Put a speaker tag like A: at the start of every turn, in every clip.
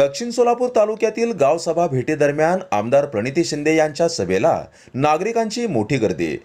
A: दक्षिण सोलापूर तालुक्यातील गावसभा भेटीदरम्यान आमदार प्रणिती शिंदे यांच्या सभेला नागरिकांची मोठी गर्दी.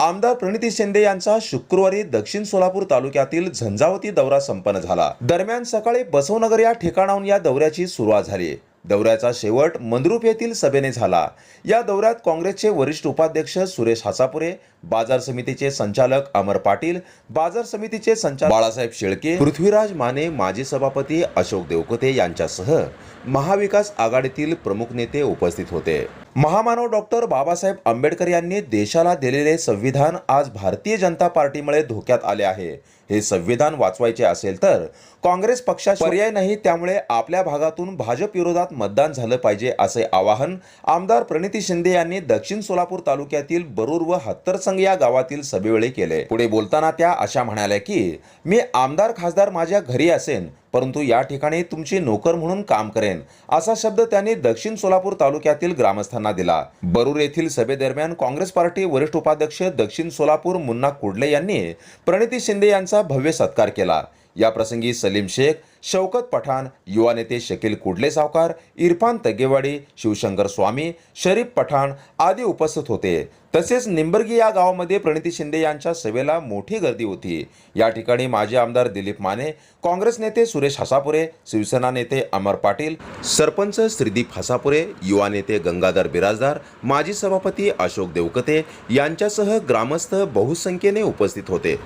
A: आमदार प्रणिती शिंदे यांचा शुक्रवारी दक्षिण सोलापूर तालुक्यातील झंझावती दौरा संपन्न झाला. दरम्यान सकाळी बसवनगर या ठिकाणाहून या दौऱ्याची सुरुवात झाली. दौऱ्याचा शेवट मंद्रुप येथील सभेने झाला. या दौऱ्यात काँग्रेसचे वरिष्ठ उपाध्यक्ष सुरेश हासापुरे बाजार समितीचे संचालक अमर पाटील बाजार समितीचे संचालक बाळासाहेब शेळके पृथ्वीराज माने माजी सभापती अशोक देवकते यांच्यासह महाविकास आघाडीतील प्रमुख नेते उपस्थित होते. महामानव डॉक्टर बाबासाहेब आंबेडकर यांनी देशाला दिलेले संविधान आज भारतीय जनता पार्टीमुळे धोक्यात आले आहे. हे संविधान वाचवायचे असेल तर काँग्रेस पक्षात पर्याय नाही त्यामुळे आपल्या भागातून भाजप विरोधात मतदान झालं पाहिजे असे आवाहन आमदार प्रणिती शिंदे यांनी दक्षिण सोलापूर तालुक्यातील बरूर व हत्तरसंग या गावातील सभेवेळी केले. पुढे बोलताना त्या अशा म्हणाल्या की मी आमदार खासदार माझ्या घरी असेन परंतु या ठिकाणी तुमची नोकर म्हणून काम करेन असा शब्द त्यांनी दक्षिण सोलापूर तालुक्यातील ग्रामस्थांना दिला. बरूर येथील सभेदरम्यान काँग्रेस पार्टी वरिष्ठ उपाध्यक्ष दक्षिण सोलापूर मुन्ना कुडले यांनी प्रणिती शिंदे यांचा भव्य सत्कार केला. या प्रसंगी सलीम शेख शौकत पठाण युवा नेते शकील कुडले सावकार इरफान तगेवाडी शिवशंकर स्वामी शरीफ पठाण आदी उपस्थित होते. तसेच निंबर्गी या गावामध्ये प्रणिती शिंदे यांच्या सभेला मोठी गर्दी होती. या ठिकाणी माजी आमदार दिलीप माने काँग्रेस नेते सुरेश हसापुरे शिवसेना नेते अमर पाटील सरपंच श्रीदीप हसापुरे युवा नेते गंगाधर बिराजदार माजी सभापती अशोक देवकते यांच्यासह ग्रामस्थ बहुसंख्येने उपस्थित होते.